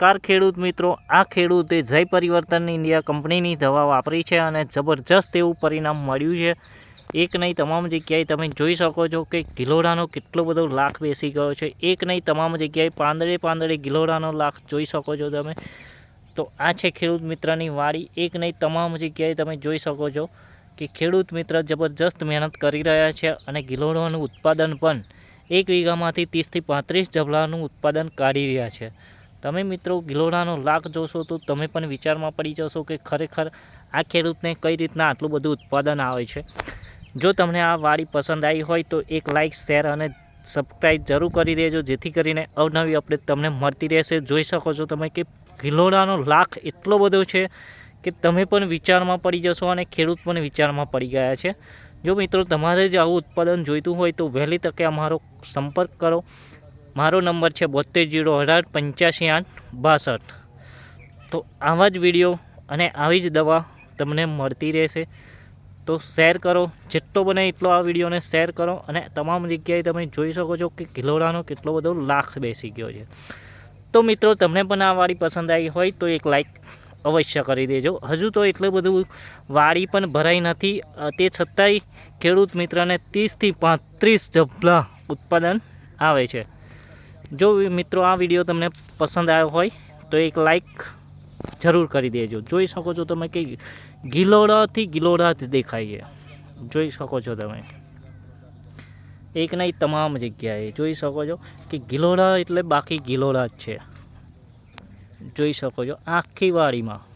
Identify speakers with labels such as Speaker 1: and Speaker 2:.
Speaker 1: Car ખેડૂત મિત્રો, આ ખેડૂતે જય પરિવર્તન ઇન્ડિયા કંપનીની દવા વાપરી છે અને જબરજસ્ત એવું પરિણામ મળ્યું છે. એક નહીં, તમામ જગ્યાએ તમે જોઈ શકો છો કે ગિલોડાનો કેટલો બધો લાખ બેસી ગયો છે. એક નહીં, તમામ જગ્યાએ પાંદડે પાંદડે ગિલોડાનો લાખ જોઈ શકો છો તમે. તો આ છે ખેડૂત મિત્રની વાડી. એક નહીં, તમામ જગ્યાએ તમે જોઈ શકો છો કે ખેડૂત મિત્ર જબરજસ્ત મહેનત કરી રહ્યા છે અને ગિલોડાનું ઉત્પાદન પણ એક વીઘામાંથી ત્રીસથી પાંત્રીસ જબલાનું ઉત્પાદન કાઢી રહ્યા છે. તમે મિત્રો ગિલોડાનો લાખ જોશો તો તમે પણ વિચારમાં પડી જશો કે ખરેખર આ ખેડૂતને કઈ રીતના આટલું બધું ઉત્પાદન આવે છે. જો તમને આ વાડી પસંદ આવી હોય તો એક લાઇક શેર અને સબસ્ક્રાઈબ જરૂર કરી દેજો, જેથી કરીને અવનવી અપડેટ તમને મળતી રહેશે. જોઈ શકો છો તમે કે ગિલોડાનો લાખ એટલો બધો છે કે તમે પણ વિચારમાં પડી જશો અને ખેડૂત પણ વિચારમાં પડી ગયા છે. જો મિત્રો તમારે જ આવું ઉત્પાદન જોઈતું હોય તો વહેલી તકે અમારો સંપર્ક કરો. મારો નંબર છે બોતેર જીરો અઢાર પંચ્યાસી આઠ બાસઠ. તો આવા જ વીડિયો અને આવી જ દવા તમને મળતી રહેશે. તો શેર કરો, જેટલો બને એટલો આ વિડીયોને શેર કરો અને તમામ જગ્યાએ તમે જોઈ શકો છો કે કિલોડાનો કેટલો બધો લાખ બેસી ગયો છે. તો મિત્રો, તમને પણ આ વાડી પસંદ આવી હોય તો એક લાઈક અવશ્ય કરી દેજો. હજુ તો એટલું બધું વાડી પણ ભરાઈ નથી. તે છતાંય ખેડૂત મિત્રને ત્રીસથી પાંત્રીસ જબલા ઉત્પાદન આવે છે. જો મિત્રો આ વીડિયો તમને પસંદ આવ્યો હોય, તો એક લાઈક જરૂર કરી દેજો. જોઈ શકો છો તમે કે ગિલોડાથી ગિલોડા જ દેખાય છે. જોઈ શકો છો તમે. એક નહીં, તમામ જગ્યાએ. જોઈ શકો છો કે ગિલોડા એટલે બાકી ગિલોડા જ છે. જોઈ શકો છો આખી વાડીમાં.